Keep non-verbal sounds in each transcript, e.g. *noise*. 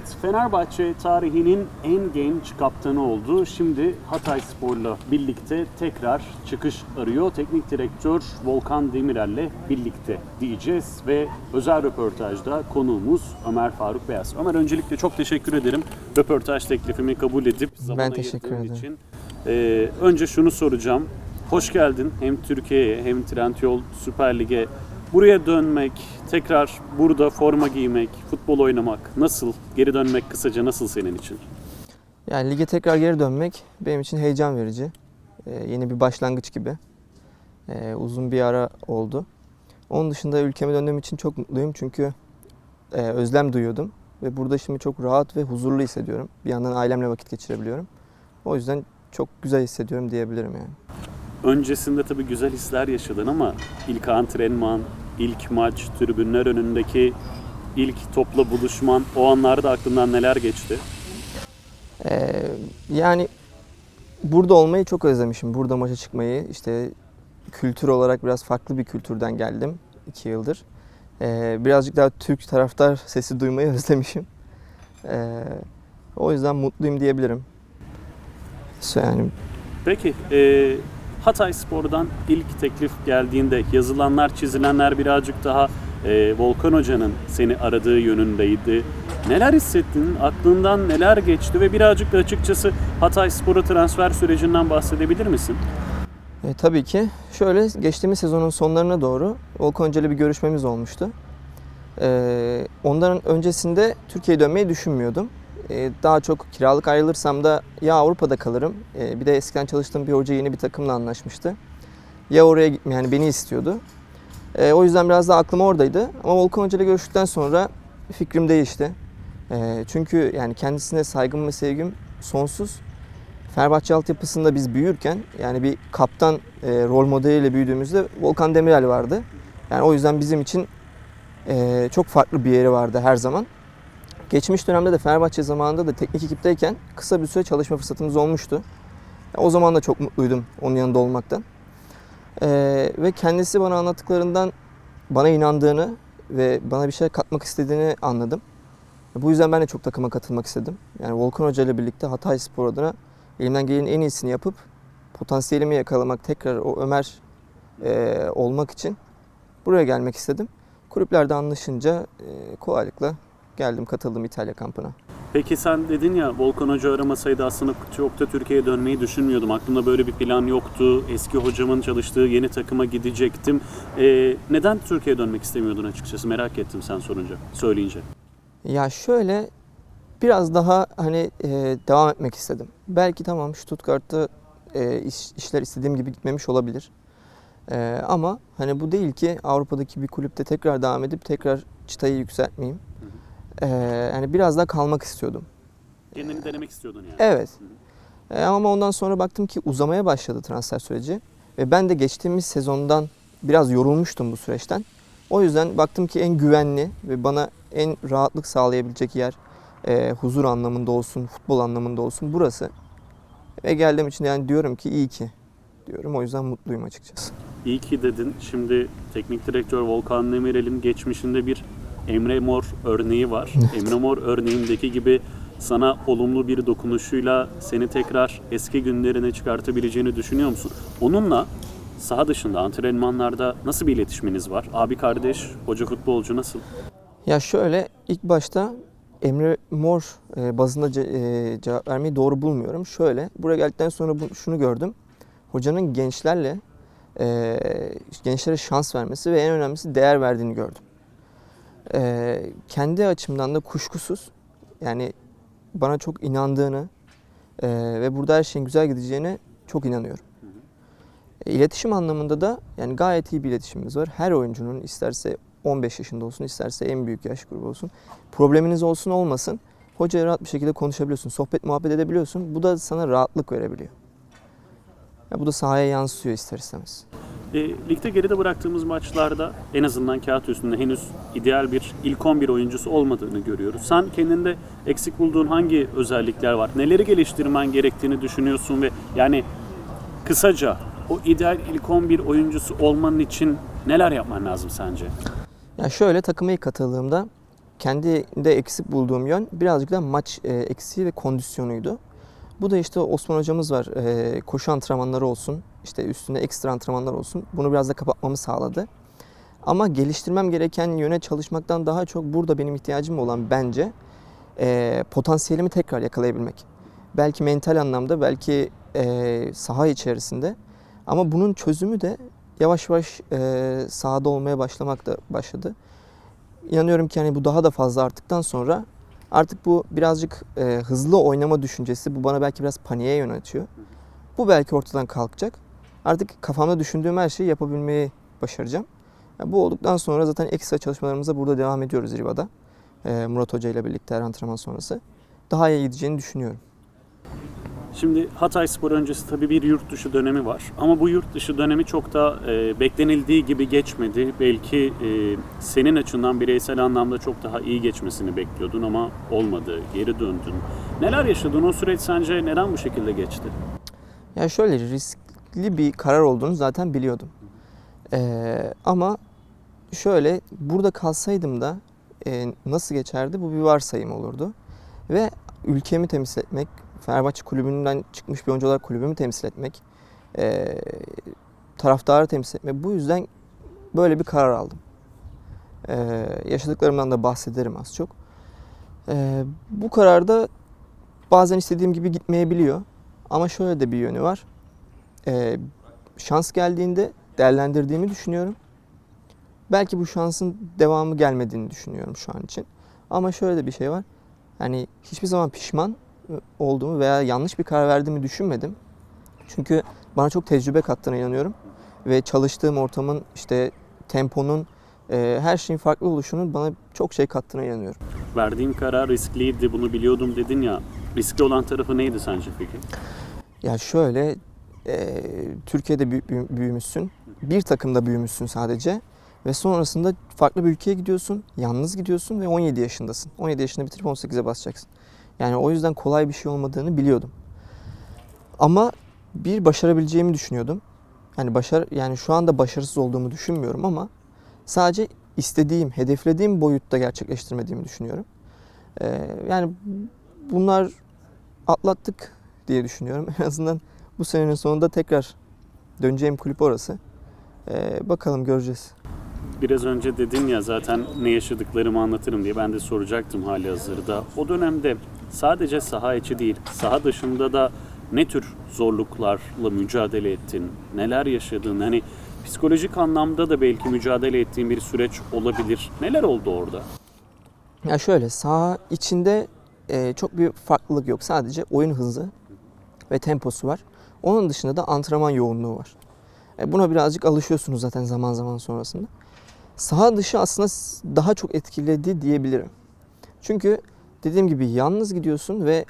Evet, Fenerbahçe tarihinin en genç kaptanı oldu. Şimdi Hatay Spor'la birlikte tekrar çıkış arıyor. Teknik direktör Volkan Demirel'le birlikte diyeceğiz ve özel röportajda konuğumuz Ömer Faruk Beyaz. Ömer öncelikle çok teşekkür ederim. Röportaj teklifimi kabul edip zaman Ben teşekkür ederim. için. Ee, önce şunu soracağım. Hoş geldin hem Türkiye'ye hem Trendyol Süper Lig'e. Buraya dönmek, tekrar burada forma giymek, futbol oynamak nasıl? Geri dönmek kısaca nasıl senin için? Yani lige tekrar geri dönmek benim için heyecan verici. Ee, yeni bir başlangıç gibi. Ee, uzun bir ara oldu. Onun dışında ülkeme döndüğüm için çok mutluyum çünkü e, özlem duyuyordum. Ve burada şimdi çok rahat ve huzurlu hissediyorum. Bir yandan ailemle vakit geçirebiliyorum. O yüzden çok güzel hissediyorum diyebilirim yani. Öncesinde tabii güzel hisler yaşadın ama ilk antrenman, ilk maç, tribünler önündeki ilk topla buluşman o anlarda aklından neler geçti? Ee, yani burada olmayı çok özlemişim. Burada maça çıkmayı. işte kültür olarak biraz farklı bir kültürden geldim iki yıldır. Ee, birazcık daha Türk taraftar sesi duymayı *laughs* özlemişim. Ee, o yüzden mutluyum diyebilirim. Yani Peki e, Hatay Spor'dan ilk teklif geldiğinde yazılanlar çizilenler birazcık daha e, Volkan Hoca'nın seni aradığı yönündeydi. Neler hissettin? Aklından neler geçti? Ve birazcık da açıkçası Hatay Spor'a transfer sürecinden bahsedebilir misin? E, tabii ki. Şöyle geçtiğimiz sezonun sonlarına doğru Volkan Hoca bir görüşmemiz olmuştu. E, ondan öncesinde Türkiye'ye dönmeyi düşünmüyordum. E, daha çok kiralık ayrılırsam da ya Avrupa'da kalırım. E, bir de eskiden çalıştığım bir hoca yeni bir takımla anlaşmıştı. Ya oraya yani beni istiyordu. E, o yüzden biraz daha aklım oradaydı. Ama Volkan Hoca ile görüştükten sonra fikrim değişti. Çünkü yani kendisine saygım ve sevgim sonsuz. Fenerbahçe altyapısında biz büyürken yani bir kaptan e, rol modeliyle büyüdüğümüzde Volkan Demirel vardı. Yani o yüzden bizim için e, çok farklı bir yeri vardı her zaman. Geçmiş dönemde de Fenerbahçe zamanında da teknik ekipteyken kısa bir süre çalışma fırsatımız olmuştu. O zaman da çok mutluydum onun yanında olmaktan. E, ve kendisi bana anlattıklarından bana inandığını ve bana bir şey katmak istediğini anladım. Bu yüzden ben de çok takıma katılmak istedim. Yani Volkan Hoca ile birlikte Hatay Spor adına elimden gelenin en iyisini yapıp potansiyelimi yakalamak, tekrar o Ömer e, olmak için buraya gelmek istedim. Kulüplerde anlaşınca e, kolaylıkla geldim, katıldım İtalya kampına. Peki sen dedin ya Volkan Hoca aramasaydı aslında çok da Türkiye'ye dönmeyi düşünmüyordum. Aklımda böyle bir plan yoktu. Eski hocamın çalıştığı yeni takıma gidecektim. E, neden Türkiye'ye dönmek istemiyordun açıkçası? Merak ettim sen sorunca, söyleyince. Ya şöyle biraz daha hani e, devam etmek istedim. Belki tamam Stuttgart'ta e, iş- işler istediğim gibi gitmemiş olabilir. E, ama hani bu değil ki Avrupa'daki bir kulüpte tekrar devam edip tekrar çıtayı yükseltmeyeyim. E, yani biraz daha kalmak istiyordum. Kendini denemek istiyordun yani. Evet. E, ama ondan sonra baktım ki uzamaya başladı transfer süreci. Ve ben de geçtiğimiz sezondan biraz yorulmuştum bu süreçten. O yüzden baktım ki en güvenli ve bana en rahatlık sağlayabilecek yer e, huzur anlamında olsun, futbol anlamında olsun burası. Ve geldiğim için yani diyorum ki iyi ki diyorum. O yüzden mutluyum açıkçası. İyi ki dedin. Şimdi teknik direktör Volkan Demirel'in geçmişinde bir Emre Mor örneği var. Emre Mor örneğindeki gibi sana olumlu bir dokunuşuyla seni tekrar eski günlerine çıkartabileceğini düşünüyor musun? Onunla saha dışında antrenmanlarda nasıl bir iletişiminiz var? Abi kardeş, hoca futbolcu nasıl? Ya şöyle ilk başta Emre Mor e, bazında e, cevap vermeyi doğru bulmuyorum. Şöyle buraya geldikten sonra bu, şunu gördüm. Hocanın gençlerle e, gençlere şans vermesi ve en önemlisi değer verdiğini gördüm. E, kendi açımdan da kuşkusuz yani bana çok inandığını e, ve burada her şeyin güzel gideceğine çok inanıyorum. E, İletişim anlamında da yani gayet iyi bir iletişimimiz var. Her oyuncunun isterse 15 yaşında olsun, isterse en büyük yaş grubu olsun. Probleminiz olsun olmasın. Hocaya rahat bir şekilde konuşabiliyorsun, sohbet muhabbet edebiliyorsun. Bu da sana rahatlık verebiliyor. Ya bu da sahaya yansıyor ister istemez. E, ligde geride bıraktığımız maçlarda en azından kağıt üstünde henüz ideal bir ilk 11 oyuncusu olmadığını görüyoruz. Sen kendinde eksik bulduğun hangi özellikler var? Neleri geliştirmen gerektiğini düşünüyorsun ve yani kısaca o ideal ilk 11 oyuncusu olmanın için neler yapman lazım sence? Ya şöyle takıma ilk katıldığımda kendinde eksik bulduğum yön birazcık da maç e, eksiği ve kondisyonuydu. Bu da işte Osman hocamız var. E, koşu antrenmanları olsun, işte üstüne ekstra antrenmanlar olsun. Bunu biraz da kapatmamı sağladı. Ama geliştirmem gereken yöne çalışmaktan daha çok burada benim ihtiyacım olan bence e, potansiyelimi tekrar yakalayabilmek. Belki mental anlamda, belki e, saha içerisinde. Ama bunun çözümü de yavaş yavaş e, sahada olmaya başlamak da başladı. İnanıyorum ki hani bu daha da fazla arttıktan sonra artık bu birazcık e, hızlı oynama düşüncesi bu bana belki biraz paniğe yönetiyor. Bu belki ortadan kalkacak. Artık kafamda düşündüğüm her şeyi yapabilmeyi başaracağım. Yani bu olduktan sonra zaten ekstra çalışmalarımıza burada devam ediyoruz Riva'da. E, Murat Hoca ile birlikte her antrenman sonrası. Daha iyi gideceğini düşünüyorum. Şimdi Hatay Spor öncesi tabii bir yurt dışı dönemi var. Ama bu yurt dışı dönemi çok da e, beklenildiği gibi geçmedi. Belki e, senin açından bireysel anlamda çok daha iyi geçmesini bekliyordun ama olmadı. Geri döndün. Neler yaşadın? O süreç sence neden bu şekilde geçti? Ya şöyle riskli bir karar olduğunu zaten biliyordum. Ee, ama şöyle burada kalsaydım da e, nasıl geçerdi bu bir varsayım olurdu. Ve ülkemi temsil etmek, Fenerbahçe kulübünden çıkmış bir oyuncu olarak kulübümü temsil etmek, e, taraftarı temsil etmek. Bu yüzden böyle bir karar aldım. E, yaşadıklarımdan da bahsederim az çok. E, bu kararda bazen istediğim gibi gitmeyebiliyor. Ama şöyle de bir yönü var. Ee, şans geldiğinde değerlendirdiğimi düşünüyorum. Belki bu şansın devamı gelmediğini düşünüyorum şu an için. Ama şöyle de bir şey var. Hani hiçbir zaman pişman olduğumu veya yanlış bir karar verdiğimi düşünmedim. Çünkü bana çok tecrübe kattığına inanıyorum. Ve çalıştığım ortamın işte temponun e, her şeyin farklı oluşunun bana çok şey kattığına inanıyorum. Verdiğim karar riskliydi, bunu biliyordum dedin ya. Riskli olan tarafı neydi sence peki? Ya şöyle, e, Türkiye'de büyü- büyü- büyümüşsün, bir takımda büyümüşsün sadece ve sonrasında farklı bir ülkeye gidiyorsun, yalnız gidiyorsun ve 17 yaşındasın. 17 yaşında bitirip 18'e basacaksın. Yani o yüzden kolay bir şey olmadığını biliyordum. Ama bir başarabileceğimi düşünüyordum. Yani başar yani şu anda başarısız olduğumu düşünmüyorum ama sadece istediğim, hedeflediğim boyutta gerçekleştirmediğimi düşünüyorum. E, yani bunlar atlattık diye düşünüyorum. *laughs* En azından bu senenin sonunda tekrar döneceğim kulüp orası. Ee, bakalım göreceğiz. Biraz önce dedin ya zaten ne yaşadıklarımı anlatırım diye ben de soracaktım hali hazırda. O dönemde sadece saha içi değil, saha dışında da ne tür zorluklarla mücadele ettin? Neler yaşadın? Hani psikolojik anlamda da belki mücadele ettiğin bir süreç olabilir. Neler oldu orada? Ya şöyle saha içinde e, çok bir farklılık yok. Sadece oyun hızı ve temposu var. Onun dışında da antrenman yoğunluğu var. E, buna birazcık alışıyorsunuz zaten zaman zaman sonrasında. Saha dışı aslında daha çok etkiledi diyebilirim. Çünkü dediğim gibi yalnız gidiyorsun ve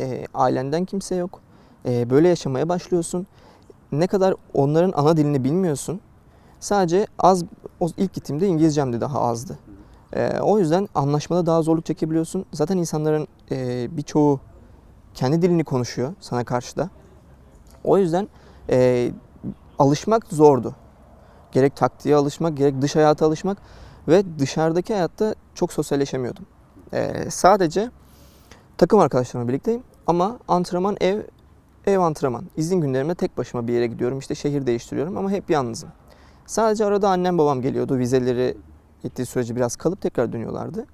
e, ailenden kimse yok. E, böyle yaşamaya başlıyorsun. Ne kadar onların ana dilini bilmiyorsun. Sadece az o ilk gittiğimde İngilizcem de daha azdı. E, o yüzden anlaşmada daha zorluk çekebiliyorsun. Zaten insanların e, birçoğu kendi dilini konuşuyor sana karşı da. O yüzden e, alışmak zordu. Gerek taktiğe alışmak, gerek dış hayata alışmak ve dışarıdaki hayatta çok sosyalleşemiyordum. E, sadece takım arkadaşlarımla birlikteyim ama antrenman ev, ev antrenman. İzin günlerimde tek başıma bir yere gidiyorum. İşte şehir değiştiriyorum ama hep yalnızım. Sadece arada annem babam geliyordu. Vizeleri gittiği sürece biraz kalıp tekrar dönüyorlardı.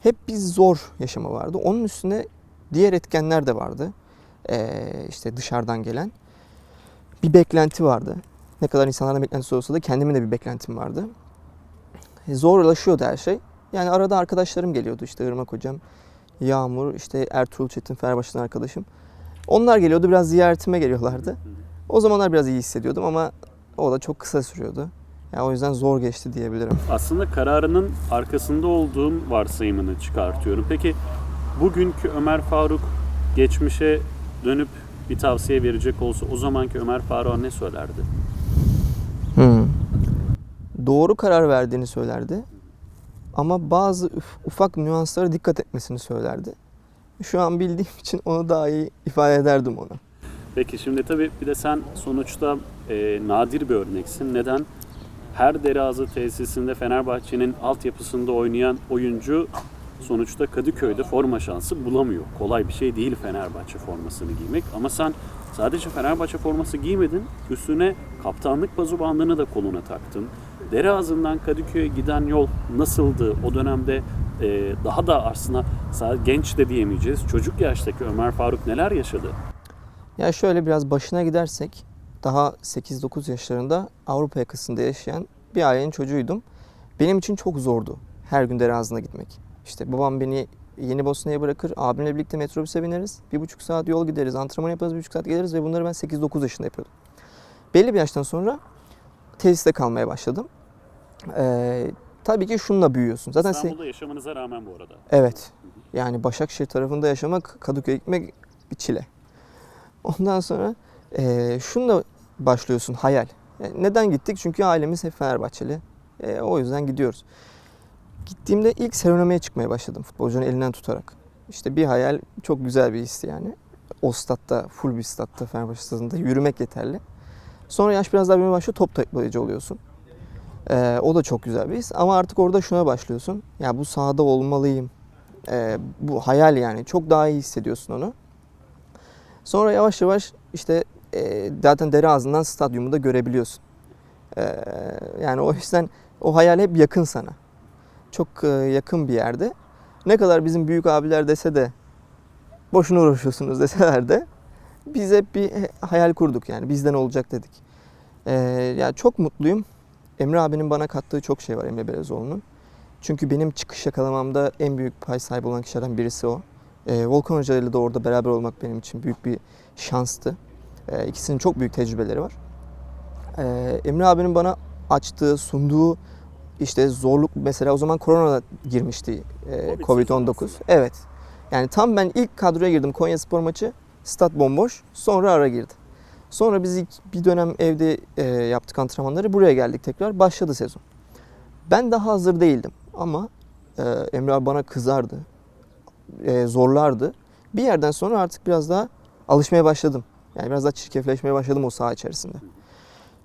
Hep bir zor yaşama vardı. Onun üstüne diğer etkenler de vardı. Ee, işte dışarıdan gelen. Bir beklenti vardı. Ne kadar insanların beklentisi olsa da kendimin de bir beklentim vardı. E, zorlaşıyordu her şey. Yani arada arkadaşlarım geliyordu işte Irmak hocam, Yağmur, işte Ertuğrul Çetin Fenerbahçe'den arkadaşım. Onlar geliyordu biraz ziyaretime geliyorlardı. O zamanlar biraz iyi hissediyordum ama o da çok kısa sürüyordu. Yani o yüzden zor geçti diyebilirim. Aslında kararının arkasında olduğun varsayımını çıkartıyorum. Peki bugünkü Ömer Faruk geçmişe dönüp bir tavsiye verecek olsa o zamanki Ömer Faruk'a ne söylerdi? Hmm. Doğru karar verdiğini söylerdi. Ama bazı uf- ufak nüanslara dikkat etmesini söylerdi. Şu an bildiğim *laughs* için onu daha iyi ifade ederdim ona. Peki şimdi tabii bir de sen sonuçta e, nadir bir örneksin. Neden? Her Derazı tesisinde Fenerbahçe'nin altyapısında oynayan oyuncu sonuçta Kadıköy'de forma şansı bulamıyor. Kolay bir şey değil Fenerbahçe formasını giymek ama sen sadece Fenerbahçe forması giymedin, üstüne kaptanlık pazu bandını da koluna taktın. Dere ağzından Kadıköy'e giden yol nasıldı? O dönemde e, daha da aslında genç de diyemeyeceğiz. Çocuk yaştaki Ömer Faruk neler yaşadı? Ya şöyle biraz başına gidersek daha 8-9 yaşlarında Avrupa yakasında yaşayan bir ailenin çocuğuydum. Benim için çok zordu her gün dere ağzına gitmek. İşte babam beni Yeni Bosna'ya bırakır, abimle birlikte metrobüse bineriz. Bir buçuk saat yol gideriz, antrenman yaparız, bir buçuk saat geliriz ve bunları ben 8-9 yaşında yapıyordum. Belli bir yaştan sonra tesiste kalmaya başladım. Ee, tabii ki şununla büyüyorsun. Zaten se- İstanbul'da yaşamanıza rağmen bu arada. Evet. Yani Başakşehir tarafında yaşamak, Kadıköy'e gitmek bir çile. Ondan sonra eee şununla başlıyorsun hayal. Yani neden gittik? Çünkü ailemiz hep Fenerbahçeli. Eee, o yüzden gidiyoruz. Gittiğimde ilk serenomiye çıkmaya başladım futbolcunun elinden tutarak. İşte bir hayal çok güzel bir histi yani. O statta, full bir statta Fenerbahçe stadında yürümek yeterli. Sonra yaş biraz daha büyümeye başlıyor, top toplayıcı oluyorsun. Ee, o da çok güzel bir his. Ama artık orada şuna başlıyorsun. Ya bu sahada olmalıyım. Ee, bu hayal yani. Çok daha iyi hissediyorsun onu. Sonra yavaş yavaş işte e, zaten dere ağzından stadyumu da görebiliyorsun. Ee, yani o yüzden o hayal hep yakın sana. Çok e, yakın bir yerde. Ne kadar bizim büyük abiler dese de boşuna uğraşıyorsunuz *laughs* deseler de biz hep bir hayal kurduk yani bizden olacak dedik. Ee, ya çok mutluyum. Emre abinin bana kattığı çok şey var Emre Belezoğlu'nun. Çünkü benim çıkış yakalamamda en büyük pay sahibi olan kişilerden birisi o. Ee, Volkan Hoca ile de orada beraber olmak benim için büyük bir şanstı. Ee, ikisinin çok büyük tecrübeleri var. Ee, Emre abinin bana açtığı, sunduğu işte zorluk mesela o zaman korona girmişti e, Covid Covid-19. sezonu Evet. Yani tam ben ilk kadroya girdim Konya Spor maçı. Stat bomboş. Sonra ara girdi. Sonra biz ilk bir dönem evde e, yaptık antrenmanları. Buraya geldik tekrar. Başladı sezon. Ben daha hazır değildim. Ama e, Emre abi bana kızardı. E, zorlardı. Bir yerden sonra artık biraz daha alışmaya başladım. Yani biraz daha çirkefleşmeye başladım o saha içerisinde.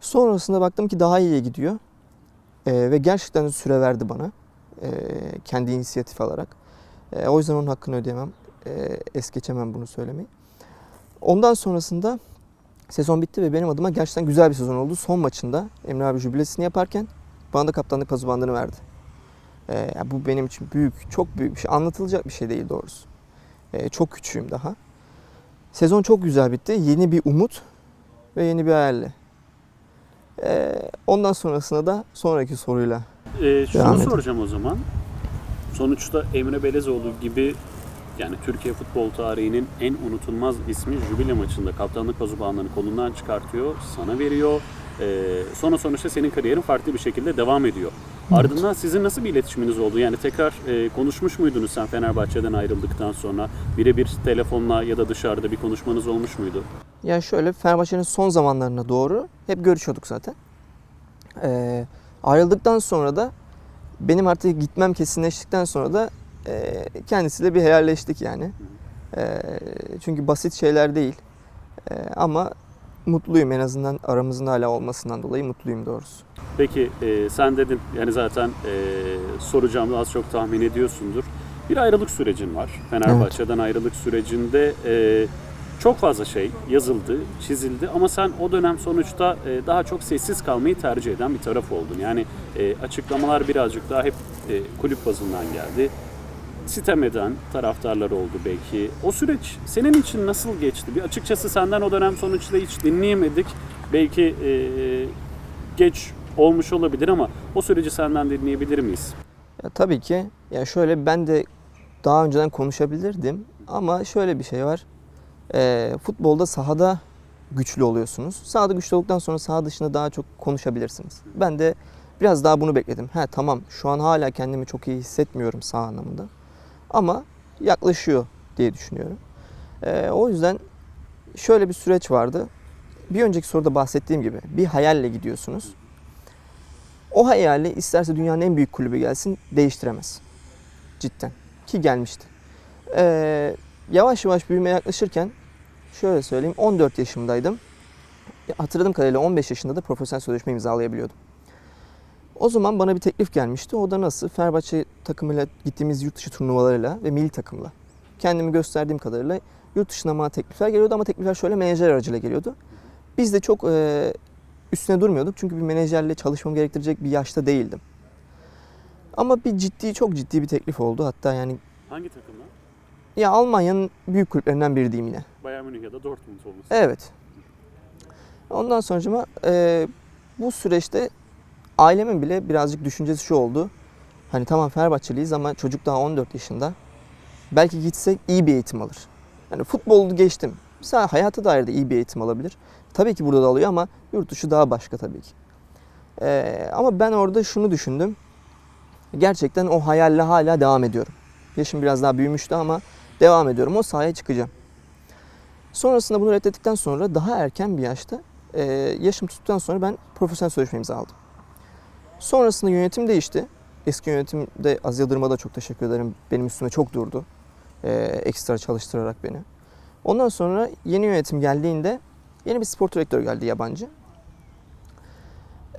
Sonrasında baktım ki daha iyiye gidiyor. E, ve gerçekten süre verdi bana. E, kendi inisiyatif alarak. E, o yüzden onun hakkını ödeyemem. E, es geçemem bunu söylemeyi. Ondan sonrasında sezon bitti ve benim adıma gerçekten güzel bir sezon oldu. Son maçında Emre abi jübilesini yaparken bana da kaptanlık pası bandını verdi. E, bu benim için büyük, çok büyük bir şey. Anlatılacak bir şey değil doğrusu. E, çok küçüğüm daha. Sezon çok güzel bitti. Yeni bir umut ve yeni bir hayalle. E, ondan sonrasında da sonraki soruyla Ee, şunu Devam soracağım o zaman. Sonuçta Emre Belezoğlu gibi yani Türkiye futbol tarihinin en unutulmaz ismi jübile maçında kaptanlık pazubağlarını kolundan çıkartıyor, sana veriyor. Ee, sonra sonuçta senin kariyerin farklı bir şekilde devam ediyor. Ardından sizin nasıl bir iletişiminiz oldu? Yani tekrar e, konuşmuş muydunuz sen Fenerbahçe'den ayrıldıktan sonra? Birebir telefonla ya da dışarıda bir konuşmanız olmuş muydu? Ya şöyle Fenerbahçe'nin son zamanlarına doğru hep görüşüyorduk zaten. Ee, ayrıldıktan sonra da benim artık gitmem kesinleştikten sonra da e, kendisiyle bir helalleştik yani. Ee, çünkü basit şeyler değil. Ee, ama mutluyum en azından aramızın hala olmasından dolayı mutluyum doğrusu. Peki e, sen dedin yani zaten e, soracağımı az çok tahmin ediyorsundur. Bir ayrılık sürecin var. Fenerbahçe'den ayrılık sürecinde e, çok fazla şey yazıldı, çizildi ama sen o dönem sonuçta e, daha çok sessiz kalmayı tercih eden bir taraf oldun. Yani e, açıklamalar birazcık daha hep e, kulüp bazından geldi. Sitem eden taraftarlar oldu belki. O süreç senin için nasıl geçti? Bir açıkçası senden o dönem sonuçta hiç dinleyemedik. Belki e, geç olmuş olabilir ama o süreci senden dinleyebilir miyiz? Ya tabii ki ya şöyle ben de daha önceden konuşabilirdim ama şöyle bir şey var. Ee, futbolda sahada güçlü oluyorsunuz. Sahada güçlü olduktan sonra saha dışında daha çok konuşabilirsiniz. Ben de biraz daha bunu bekledim. Ha tamam şu an hala kendimi çok iyi hissetmiyorum saha anlamında. Ama yaklaşıyor diye düşünüyorum. Ee, o yüzden şöyle bir süreç vardı. Bir önceki soruda bahsettiğim gibi bir hayalle gidiyorsunuz. O hayali isterse dünyanın en büyük kulübü gelsin değiştiremez. Cidden. Ki gelmişti. Ee, yavaş yavaş büyümeye yaklaşırken şöyle söyleyeyim 14 yaşımdaydım. Hatırladığım kadarıyla 15 yaşında da profesyonel sözleşme imzalayabiliyordum. O zaman bana bir teklif gelmişti. O da nasıl? Fenerbahçe takımıyla gittiğimiz yurt dışı turnuvalarıyla ve milli takımla. Kendimi gösterdiğim kadarıyla yurt dışına bana teklifler geliyordu ama teklifler şöyle menajer aracıyla geliyordu. Biz de çok e, üstüne durmuyorduk çünkü bir menajerle çalışmam gerektirecek bir yaşta değildim. Ama bir ciddi, çok ciddi bir teklif oldu. Hatta yani Hangi takımlar? ya Almanya'nın büyük kulüplerinden biri diyeyim yine. Bayern Münih ya da Dortmund olması. Evet. Ondan sonra e, bu süreçte ailemin bile birazcık düşüncesi şu oldu. Hani tamam Fenerbahçeliyiz ama çocuk daha 14 yaşında. Belki gitsek iyi bir eğitim alır. Yani futbolu geçtim. Mesela hayata dair de iyi bir eğitim alabilir. Tabii ki burada da alıyor ama yurt dışı daha başka tabii ki. E, ama ben orada şunu düşündüm. Gerçekten o hayalle hala devam ediyorum. Yaşım biraz daha büyümüştü ama devam ediyorum. O sahaya çıkacağım. Sonrasında bunu reddettikten sonra daha erken bir yaşta e, yaşım tuttuktan sonra ben profesyonel sözleşme imzaladım. Sonrasında yönetim değişti. Eski yönetimde Az Yıldırım'a da çok teşekkür ederim. Benim üstüme çok durdu. E, ekstra çalıştırarak beni. Ondan sonra yeni yönetim geldiğinde yeni bir spor direktörü geldi yabancı.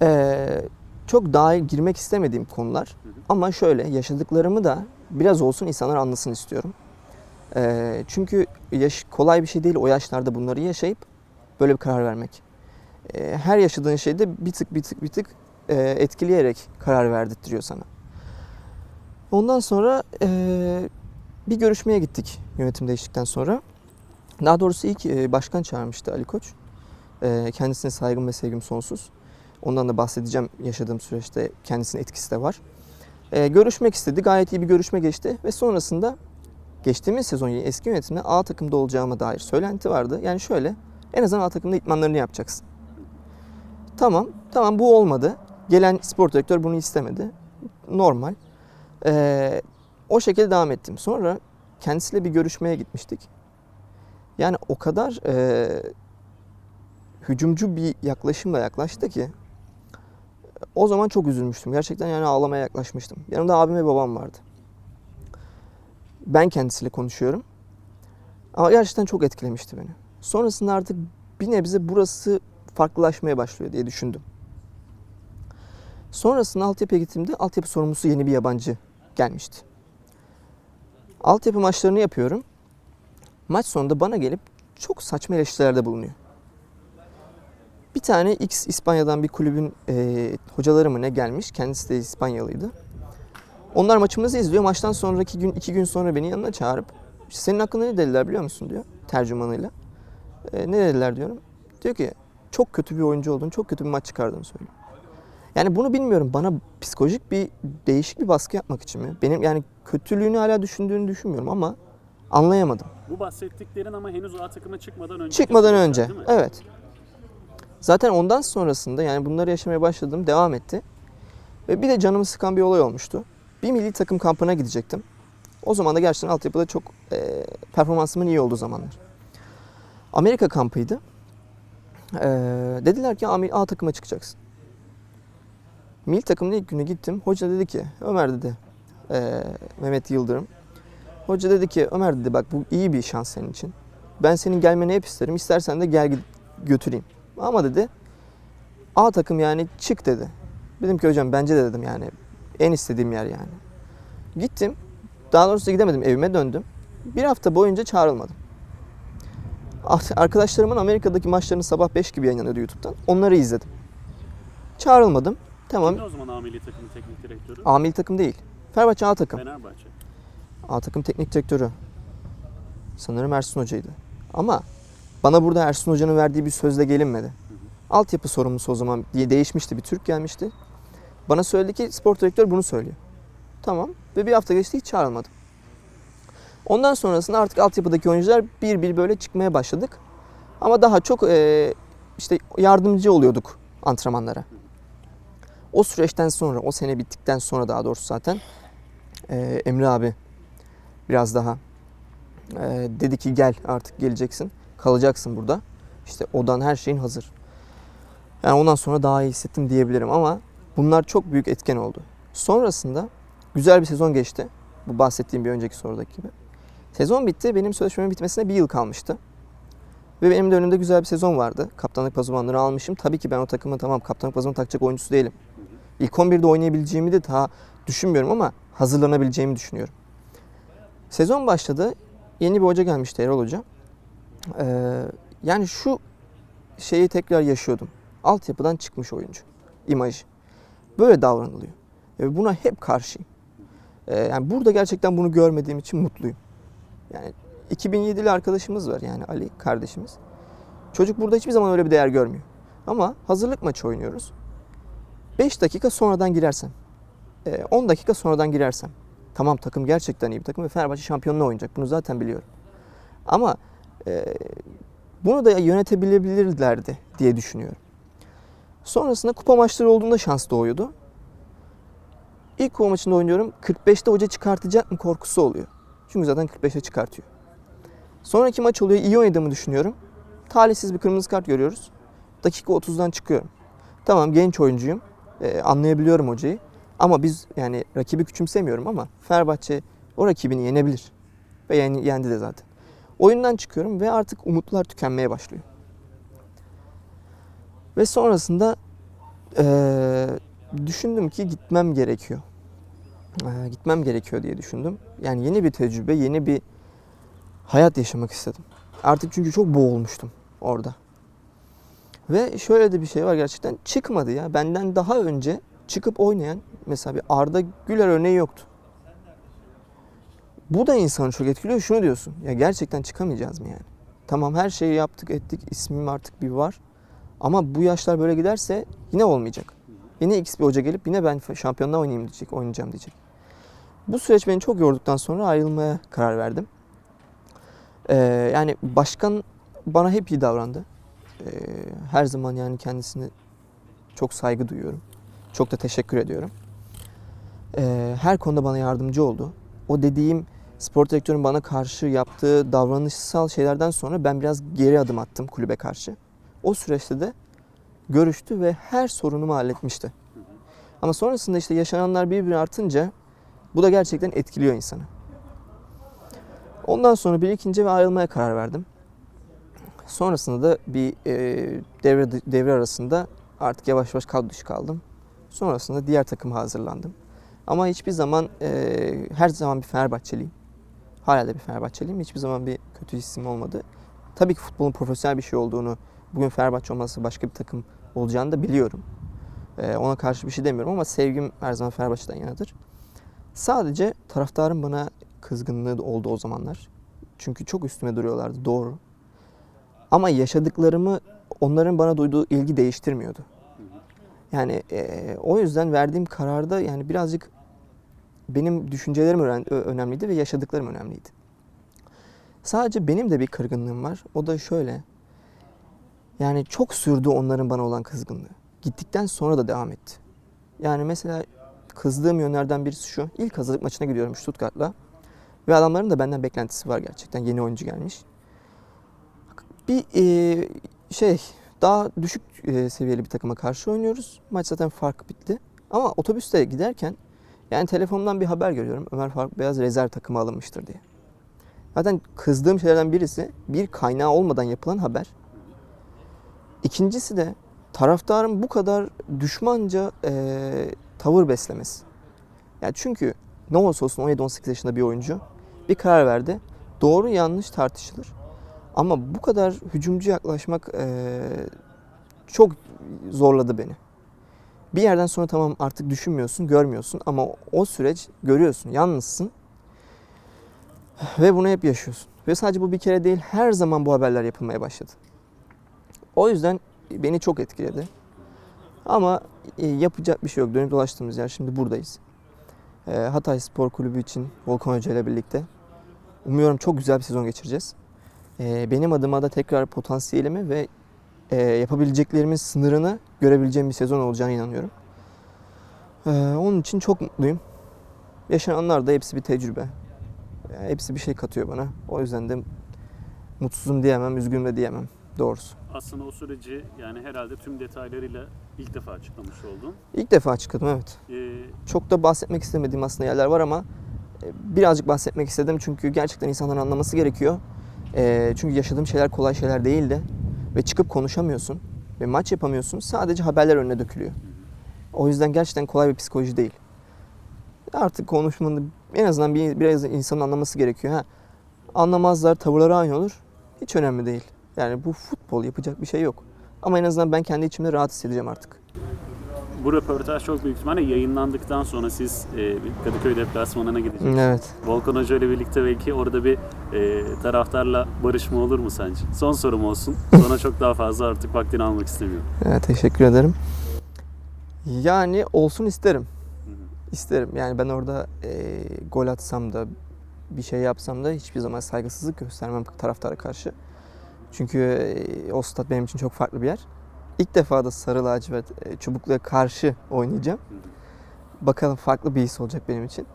E, çok daha girmek istemediğim konular ama şöyle yaşadıklarımı da biraz olsun insanlar anlasın istiyorum. E, çünkü yaş, kolay bir şey değil o yaşlarda bunları yaşayıp böyle bir karar vermek. E, her yaşadığın şeyde bir tık bir tık bir tık e, etkileyerek karar verdirtiyor sana. Ondan sonra e, bir görüşmeye gittik yönetim değiştikten sonra. Daha doğrusu ilk e, başkan çağırmıştı Ali Koç. E, kendisine saygım ve sevgim sonsuz. Ondan da bahsedeceğim yaşadığım süreçte kendisinin etkisi de var. E, görüşmek istedi. Gayet iyi bir görüşme geçti ve sonrasında geçtiğimiz sezon eski yönetimde A takımda olacağıma dair söylenti vardı. Yani şöyle en azından A takımda itmanlarını yapacaksın. Tamam, tamam bu olmadı. Gelen spor direktör bunu istemedi. Normal. Ee, o şekilde devam ettim. Sonra kendisiyle bir görüşmeye gitmiştik. Yani o kadar e, hücumcu bir yaklaşımla yaklaştı ki o zaman çok üzülmüştüm. Gerçekten yani ağlamaya yaklaşmıştım. Yanımda abim ve babam vardı. Ben kendisiyle konuşuyorum. Ama gerçekten çok etkilemişti beni. Sonrasında artık bir nebze burası farklılaşmaya başlıyor diye düşündüm. Sonrasında altyapıya gittiğimde altyapı sorumlusu yeni bir yabancı gelmişti. Altyapı maçlarını yapıyorum. Maç sonunda bana gelip çok saçma eleştirilerde bulunuyor. Bir tane X İspanya'dan bir kulübün e, hocaları mı ne gelmiş. Kendisi de İspanyalıydı. Onlar maçımızı izliyor. Maçtan sonraki gün, iki gün sonra beni yanına çağırıp "İşte senin hakkında ne dediler biliyor musun diyor tercümanıyla. "E, ne dediler diyorum. Diyor ki çok kötü bir oyuncu olduğunu, çok kötü bir maç çıkardığını söylüyor. Yani bunu bilmiyorum. Bana psikolojik bir değişik bir baskı yapmak için mi? Benim yani kötülüğünü hala düşündüğünü düşünmüyorum ama anlayamadım. Bu bahsettiklerin ama henüz A takıma çıkmadan önce. Çıkmadan önce. Evet. Zaten ondan sonrasında yani bunları yaşamaya başladım, devam etti. Ve bir de canımı sıkan bir olay olmuştu. Bir milli takım kampına gidecektim. O zaman da gerçekten altyapıda çok e, performansımın iyi olduğu zamanlar. Amerika kampıydı. E, dediler ki A, A takıma çıkacaksın. Milli takımın ilk günü gittim. Hoca dedi ki, Ömer dedi, e, Mehmet Yıldırım. Hoca dedi ki, Ömer dedi bak bu iyi bir şans senin için. Ben senin gelmeni hep isterim. İstersen de gel götüreyim. Ama dedi A takım yani çık dedi. Dedim ki hocam bence de dedim yani en istediğim yer yani. Gittim. Daha doğrusu gidemedim evime döndüm. Bir hafta boyunca çağrılmadım. Arkadaşlarımın Amerika'daki maçlarını sabah 5 gibi yayınlanıyordu YouTube'dan. Onları izledim. Çağrılmadım. Tamam. Kimdi o zaman A milli takımın teknik direktörü? A milli takım değil. Fenerbahçe A takım. Fenerbahçe. A takım teknik direktörü. Sanırım Ersun Hoca'ydı. Ama bana burada Ersun Hoca'nın verdiği bir sözle gelinmedi. Altyapı sorumlusu o zaman diye değişmişti. Bir Türk gelmişti. Bana söyledi ki spor direktör bunu söylüyor. Tamam. Ve bir hafta geçti hiç çağrılmadım. Ondan sonrasında artık altyapıdaki oyuncular bir bir böyle çıkmaya başladık. Ama daha çok e, işte yardımcı oluyorduk antrenmanlara. O süreçten sonra, o sene bittikten sonra daha doğrusu zaten e, Emre abi biraz daha e, dedi ki gel artık geleceksin. Kalacaksın burada. İşte odan her şeyin hazır. Yani ondan sonra daha iyi hissettim diyebilirim ama bunlar çok büyük etken oldu. Sonrasında güzel bir sezon geçti. Bu bahsettiğim bir önceki sorudaki gibi. Sezon bitti. Benim sözleşmemin bitmesine bir yıl kalmıştı. Ve benim de önümde güzel bir sezon vardı. Kaptanlık pazumanları almışım. Tabii ki ben o takımın tamam kaptanlık pazumanı takacak oyuncusu değilim. İlk 11'de oynayabileceğimi de daha düşünmüyorum ama hazırlanabileceğimi düşünüyorum. Sezon başladı. Yeni bir hoca gelmişti Erol Hoca. Ee, yani şu şeyi tekrar yaşıyordum. Altyapıdan çıkmış oyuncu. imajı. Böyle davranılıyor. Ve buna hep karşıyım. Ee, yani burada gerçekten bunu görmediğim için mutluyum. Yani 2007'li arkadaşımız var yani Ali kardeşimiz. Çocuk burada hiçbir zaman öyle bir değer görmüyor. Ama hazırlık maçı oynuyoruz. 5 dakika sonradan girersem, e, 10 dakika sonradan girersem. Tamam takım gerçekten iyi bir takım ve Fenerbahçe şampiyonluğu oynayacak. Bunu zaten biliyorum. Ama e, bunu da yönetebilebilirlerdi diye düşünüyorum. Sonrasında kupa maçları olduğunda şans doğuyordu. İlk kupa maçında oynuyorum. 45'te hoca çıkartacak mı korkusu oluyor. Çünkü zaten 45'e çıkartıyor. Sonraki maç oluyor. iyi oynadığımı düşünüyorum. Talihsiz bir kırmızı kart görüyoruz. Dakika 30'dan çıkıyorum. Tamam genç oyuncuyum. Ee, anlayabiliyorum hocayı. Ama biz yani rakibi küçümsemiyorum ama Fenerbahçe o rakibini yenebilir. Ve yani yendi de zaten. Oyundan çıkıyorum ve artık umutlar tükenmeye başlıyor. Ve sonrasında eee, düşündüm ki gitmem gerekiyor. Eee, gitmem gerekiyor diye düşündüm. Yani yeni bir tecrübe, yeni bir hayat yaşamak istedim. Artık çünkü çok boğulmuştum orada. Ve şöyle de bir şey var gerçekten çıkmadı ya. Benden daha önce çıkıp oynayan mesela bir Arda Güler örneği yoktu. Bu da insanı çok etkiliyor. Şunu diyorsun. Ya gerçekten çıkamayacağız mı yani? Tamam her şeyi yaptık ettik. ismim artık bir var. Ama bu yaşlar böyle giderse yine olmayacak. Yine X bir hoca gelip yine ben şampiyonluğa oynayayım diyecek, oynayacağım diyecek. Bu süreç beni çok yorduktan sonra ayrılmaya karar verdim. Ee, yani başkan bana hep iyi davrandı. Ee, her zaman yani kendisine çok saygı duyuyorum. Çok da teşekkür ediyorum. Ee, her konuda bana yardımcı oldu. O dediğim spor direktörün bana karşı yaptığı davranışsal şeylerden sonra ben biraz geri adım attım kulübe karşı. O süreçte de görüştü ve her sorunumu halletmişti. Ama sonrasında işte yaşananlar birbirine artınca bu da gerçekten etkiliyor insanı. Ondan sonra birikince ve ayrılmaya karar verdim. Sonrasında da bir e, devre devre arasında artık yavaş yavaş kadro dışı kaldım. Sonrasında diğer takıma hazırlandım. Ama hiçbir zaman e, her zaman bir Fenerbahçeliyim. Hala da bir Fenerbahçeliyim. Hiçbir zaman bir kötü hissim olmadı. Tabii ki futbolun profesyonel bir şey olduğunu, bugün Fenerbahçe olmazsa başka bir takım olacağını da biliyorum. E, ona karşı bir şey demiyorum ama sevgim her zaman Fenerbahçe'den yanadır. Sadece taraftarın bana kızgınlığı oldu o zamanlar. Çünkü çok üstüme duruyorlardı doğru. Ama yaşadıklarımı onların bana duyduğu ilgi değiştirmiyordu. Yani e, o yüzden verdiğim kararda yani birazcık benim düşüncelerim önemliydi ve yaşadıklarım önemliydi. Sadece benim de bir kırgınlığım var. O da şöyle. Yani çok sürdü onların bana olan kızgınlığı. Gittikten sonra da devam etti. Yani mesela kızdığım yönlerden birisi şu. İlk hazırlık maçına gidiyorum Stuttgart'la. Ve adamların da benden beklentisi var gerçekten. Yeni oyuncu gelmiş. Bir e, şey daha düşük e, seviyeli bir takıma karşı oynuyoruz. Maç zaten fark bitti. Ama otobüste giderken yani telefondan bir haber görüyorum. Ömer Faruk Beyaz rezerv takıma alınmıştır diye. Zaten kızdığım şeylerden birisi bir kaynağı olmadan yapılan haber. İkincisi de taraftarın bu kadar düşmanca e, tavır beslemesi. Yani çünkü ne olursa olsun 17-18 yaşında bir oyuncu bir karar verdi. Doğru yanlış tartışılır. Ama bu kadar hücumcu yaklaşmak e, çok zorladı beni. Bir yerden sonra tamam artık düşünmüyorsun, görmüyorsun ama o süreç görüyorsun, yalnızsın. Ve bunu hep yaşıyorsun. Ve sadece bu bir kere değil, her zaman bu haberler yapılmaya başladı. O yüzden beni çok etkiledi. Ama yapacak bir şey yok. Dönüp dolaştığımız yer şimdi buradayız. Hatay Spor Kulübü için Volkan Hoca ile birlikte. Umuyorum çok güzel bir sezon geçireceğiz. E, benim adıma da tekrar potansiyelimi ve e, yapabileceklerimin sınırını görebileceğim bir sezon olacağına inanıyorum. E, onun için çok mutluyum. Yaşananlar da hepsi bir tecrübe. E, hepsi bir şey katıyor bana. O yüzden de mutsuzum diyemem, üzgünüm de diyemem doğrusu. Aslında o süreci yani herhalde tüm detaylarıyla ilk defa açıklamış oldun. İlk defa açıkladım evet. Ee, Çok da bahsetmek istemediğim aslında yerler var ama e, birazcık bahsetmek istedim çünkü gerçekten insanların anlaması gerekiyor. E, çünkü yaşadığım şeyler kolay şeyler değildi ve çıkıp konuşamıyorsun ve maç yapamıyorsun. Sadece haberler önüne dökülüyor. O yüzden gerçekten kolay bir psikoloji değil. Artık konuşmanın en azından bir, biraz insanın anlaması gerekiyor. Ha, anlamazlar, tavırları aynı olur. Hiç önemli değil. Yani bu futbol yapacak bir şey yok. Ama en azından ben kendi içimde rahat hissedeceğim artık. Bu röportaj çok büyük ihtimalle yayınlandıktan sonra siz e, Kadıköy deplasmanına gideceksiniz. Evet. Volkan Hoca ile birlikte belki orada bir e, taraftarla barışma olur mu sence? Son sorum olsun. *laughs* Sonra çok daha fazla artık vaktini almak istemiyorum. Evet, teşekkür ederim. Yani olsun isterim. İsterim. Yani ben orada e, gol atsam da bir şey yapsam da hiçbir zaman saygısızlık göstermem taraftara karşı. Çünkü e, o stat benim için çok farklı bir yer. İlk defa da sarı lacivert e, çubukluya karşı oynayacağım. Bakalım farklı bir his olacak benim için.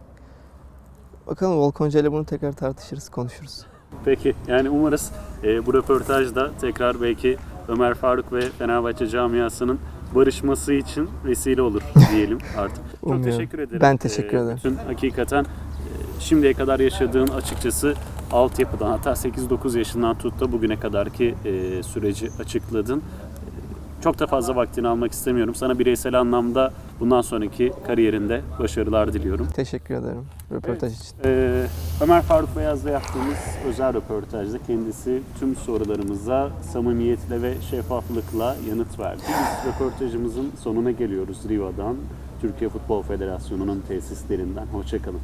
Bakalım Volkan Hoca ile bunu tekrar tartışırız, konuşuruz. Peki yani umarız e, bu röportajda tekrar belki Ömer Faruk ve Fenerbahçe camiasının barışması için vesile olur diyelim *laughs* artık. Çok teşekkür ederim. Ben teşekkür E, ederim. Bütün hakikaten e, şimdiye kadar yaşadığın açıkçası altyapıdan hatta 8-9 yaşından tut da bugüne kadarki e, süreci açıkladın. Çok da fazla vaktini almak istemiyorum. Sana bireysel anlamda bundan sonraki kariyerinde başarılar diliyorum. Teşekkür ederim röportaj için. Ee, Ömer Faruk Beyaz'la yaptığımız özel röportajda kendisi tüm sorularımıza samimiyetle ve şeffaflıkla yanıt verdi. Biz röportajımızın sonuna geliyoruz Riva'dan, Türkiye Futbol Federasyonu'nun tesislerinden. Hoşçakalın.